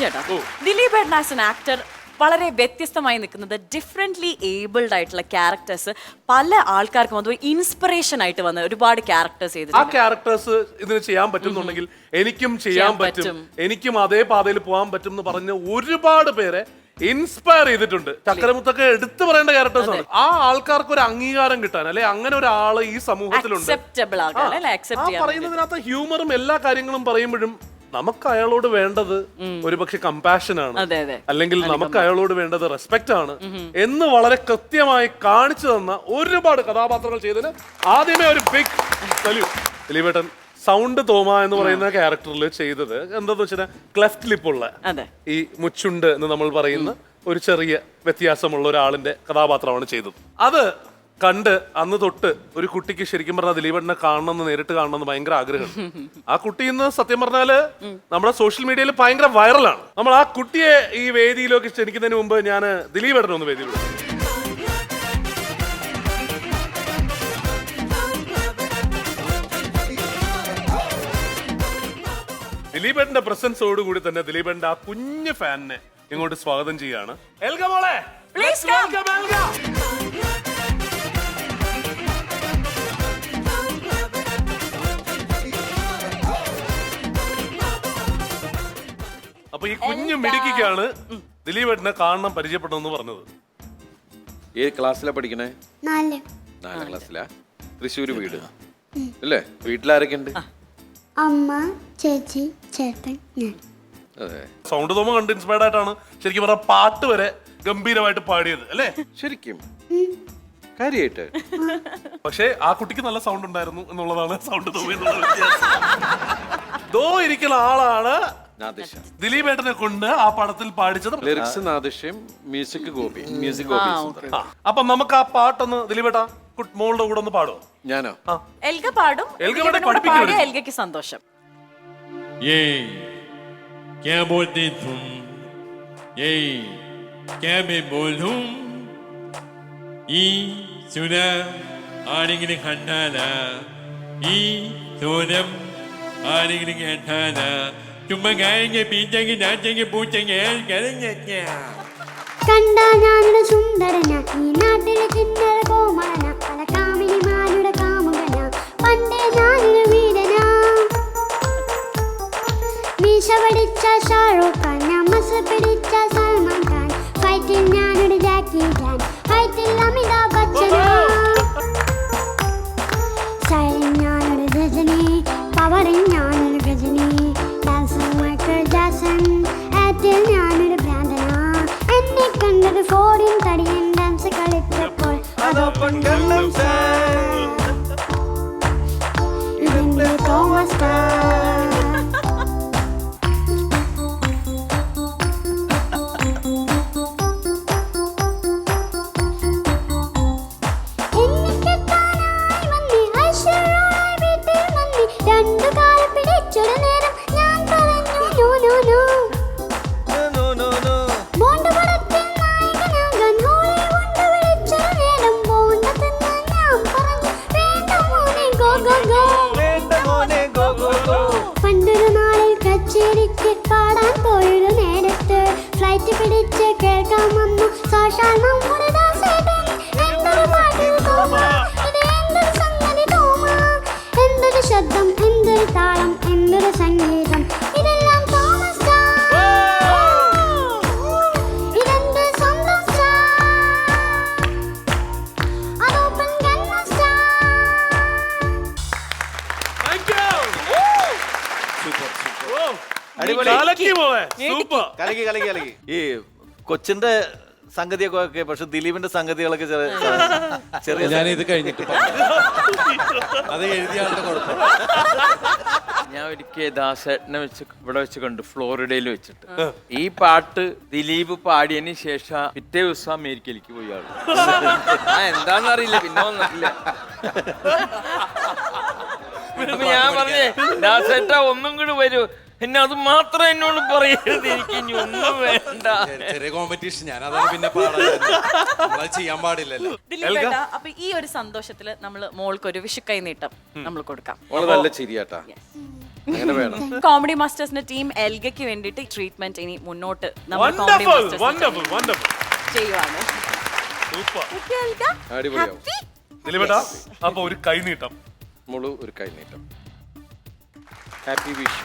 ചേട്ടാ ദിലീപ് ഏട്ടൻ as an actor വളരെ വ്യത്യസ്തമായി നിൽക്കുന്നത് ഡിഫറെന്റ്ലി ഏബിൾഡ് ആയിട്ടുള്ള ക്യാരക്ടേഴ്സ് പല ആൾക്കാർക്കും അത് ഇൻസ്പിറേഷൻ ആയിട്ട് വന്ന് ഒരുപാട് ക്യാരക്ടേഴ്സ് ആ ക്യാരക്ടേഴ്സ് ഇതിന് ചെയ്യാൻ പറ്റുന്നുണ്ടെങ്കിൽ എനിക്കും ചെയ്യാൻ പറ്റും. എനിക്കും അതേ പാതയിൽ പോകാൻ പറ്റും എന്ന് പറഞ്ഞ് ഒരുപാട് പേരെ ഇൻസ്പയർ ചെയ്തിട്ടുണ്ട്. ചക്രമുത്തൊക്കെ എടുത്തു പറയേണ്ട ക്യാരക്ടേഴ്സ് ആണ്. ആ ആൾക്കാർക്ക് ഒരു അംഗീകാരം കിട്ടാൻ അല്ലെ? അങ്ങനെ ഒരാൾ ഈ സമൂഹത്തിലുണ്ട്. പറയുന്നതിനകത്ത് ഹ്യൂമറും എല്ലാ കാര്യങ്ങളും പറയുമ്പോഴും നമുക്ക് അയാളോട് വേണ്ടത് ഒരുപക്ഷെ കമ്പാഷൻ ആണ്. അതെ അതെ. അല്ലെങ്കിൽ നമുക്ക് അയാളോട് വേണ്ടത് റെസ്പെക്റ്റ് ആണ് എന്ന് വളരെ കൃത്യമായി കാണിച്ചു തന്ന ഒരുപാട് കഥാപാത്രങ്ങൾ ചെയ്തതിന് ആദ്യമേ ഒരു ബിഗ് സല്യൂട്ട് ദിലീപേട്ടൻ സൗണ്ട് തോമ എന്ന് പറയുന്ന ക്യാരക്ടറിൽ ചെയ്തത് എന്താന്ന് വെച്ചാൽ ക്ലെഫ്റ്റ് ലിപ്പുള്ള ഈ മുച്ചുണ്ട് എന്ന് നമ്മൾ പറയുന്ന ഒരു ചെറിയ വ്യത്യാസമുള്ള ഒരാളിന്റെ കഥാപാത്രമാണ് ചെയ്തത്. അത് കണ്ട് അന്ന് തൊട്ട് ഒരു കുട്ടിക്ക് ശരിക്കും പറഞ്ഞാൽ ദിലീപേട്ടനെ കാണണമെന്ന് നേരിട്ട് കാണണമെന്ന് ഭയങ്കര ആഗ്രഹം ആ കുട്ടി ഇന്ന് സത്യം പറഞ്ഞാൽ നമ്മുടെ സോഷ്യൽ മീഡിയയിൽ ഭയങ്കര വൈറലാണ് നമ്മൾ ആ കുട്ടിയെ ഈ വേദിയിലേക്ക് ക്ഷണിക്കുന്നതിന് മുമ്പ് ഞാൻ ദിലീപേട്ടനെ ഒന്ന് വേദിയിൽ വിളിച്ചു. ദിലീപേട്ടന്റെ പ്രസൻസോട് കൂടി തന്നെ ദിലീപേട്ടന്റെ ആ കുഞ്ഞു ഫാനിനെ ഇങ്ങോട്ട് സ്വാഗതം ചെയ്യാണ് എൽഗ മോളെ Please Let's come. welcome എൽഗ. അപ്പൊ ഈ കുഞ്ഞു മിടുക്കിക്കാണ് ദിലീപ് ഏട്ടനെ കാണണം പരിചയപ്പെടണമെന്ന് പറഞ്ഞത്. ഏത് ക്ലാസ്സിലാ പഠിക്കണേ? നാല് നാലാം ക്ലാസ്സിലാ? തൃശ്ശൂര് വീട്. അല്ലേ വീട്ടിലാരൊക്കെ ഉണ്ട് അമ്മ ചേച്ചി ചേട്ടൻ ഞാൻ. അതെ. സൗണ്ട് തോമ കണ്ട് ഇൻസ്പയർഡ് ആയിട്ടാണ് ശരിക്കും പറഞ്ഞ പാട്ട് വരെ ഗംഭീരമായിട്ട് പാടിയത് അല്ലേ? ശരിക്കും. കാര്യായിട്ട്. പക്ഷേ ആ കുട്ടിക്ക് നല്ല സൗണ്ട് ഉണ്ടായിരുന്നു എന്നുള്ളതാണ് സൗണ്ട് തോമ എന്നുള്ള വ്യത്യാസം. ദോ ഇരിക്കുന്ന ആളാണ് നാദിഷ ദിലീപേട്ടനെ കൊണ്ട് ആ പടത്തിൽ പാടിച്ചത് lyrics നാദിഷയും music Gopi music Gopi Sundar ആ, അപ്പൊ നമുക്ക് ആ പാട്ടൊന്ന് ദിലീപേട്ട കുട്ട്- മോളുടെ കൂടെ ഒന്ന് പാടുമോ ഞാനോ ആ എൽഗ പാടും എൽഗ ദിലീപിനോട് ഇവിടെ പഠിപ്പിക്കും പാടിയ ഒരു- എൽഗയ്ക്ക് സന്തോഷം ये क्या बोलते तुम ये क्या मैं बोलूं ഈ സുന ആരെങ്കിലും കണ്ടാല ഈ സ്വരം ആരെങ്കിലും കേട്ടാല ചുമ്മാ കാര്യങ്ങൾ പീച്ചെങ്കിൽ നാച്ചെങ്കിൽ പൂച്ചെങ്കിൽ കരഞ്ഞ ഞാനൊരു സുന്ദരന. ഈ നാട്ടിലെ കിന്നര കോമളന. മൈക്കിൾ ജാസൺ ആറ്റിൽ ഞാനൊരു ഭ്രാന്തന എന്നെ കണ്ടത് ഫോറിൻ തടിയൻ ഡാൻസ് കളിച്ചപ്പോൾ അതൊപ്പം കള്ളം ഇതെന്റെ തോമസ് പണ്ടൊരു നാളിൽ കച്ചേരിക്ക് പാടാൻ പോയൊരു നേരത്ത് ഫ്ലൈറ്റ് പിടിച്ച് കേൾക്കാൻ വന്നു. എന്തൊരു ശബ്ദം എന്തൊരു താളം എന്തൊരു സംഗീതം? കലക്കി. കലക്കി കലക്കി കലക്കി. ഈ കൊച്ചിന്റെ സംഗതിയൊക്കെ പക്ഷെ ദിലീപിന്റെ സംഗതികളൊക്കെ ചെറിയ ചെറിയ കഴിഞ്ഞിട്ട് അത് എഴുതിയ ആളുടെ കുഴപ്പം. ഞാൻ ഒരിക്കൽ ദാസേട്ടനെ വെച്ച് ഇവിടെ വെച്ച് കണ്ടു ഫ്ലോറിഡയിൽ വെച്ചിട്ട്. ഈ പാട്ട് ദിലീപ് പാടിയതിന് ശേഷം പിറ്റേ ദിവസം അമേരിക്കയിലേക്ക് പോയി ആൾ. ആ എന്താന്ന് അറിയില്ല പിന്നെ വന്നിട്ടില്ല. അപ്പൊ ഞാൻ പറഞ്ഞേ ദാസേട്ട ഒന്നും കൂടി വരൂ. എന്നെ അത് മാത്രം എന്നോട് പറയരുത്. എനിക്ക് ഇനി ഒന്നും വേണ്ട. ചെറിയ കോമ്പറ്റീഷൻ ഞാൻ അതാണ് പിന്നെ പാടാൻ ചെയ്യാൻ പാടില്ലല്ലോ. ദിലീപേട്ട അപ്പൊ ഈ ഒരു സന്തോഷത്തിൽ നമ്മൾ മോൾക്ക് ഒരു വിഷുക്കൈ നീട്ടം നമ്മൾ കൊടുക്കാം. വളരെ നല്ല ചിരിയാട്ടാ. അങ്ങനെ വേണം. കോമഡി മാസ്റ്റേഴ്സിന്റെ ടീം എൽഗയ്ക്ക് വേണ്ടിയിട്ട് ട്രീറ്റ്മെന്റ് ഇനി മുന്നോട്ട് നമ്മൾ comedy wonderful masters wonderful wonderful ചെയ്യുവാണ്? ദിലീപേട്ടാ അപ്പൊ ഒരു കൈ നീട്ടം. മുളു ഒരു കൈ നീട്ടം. ഹാപ്പി വിഷു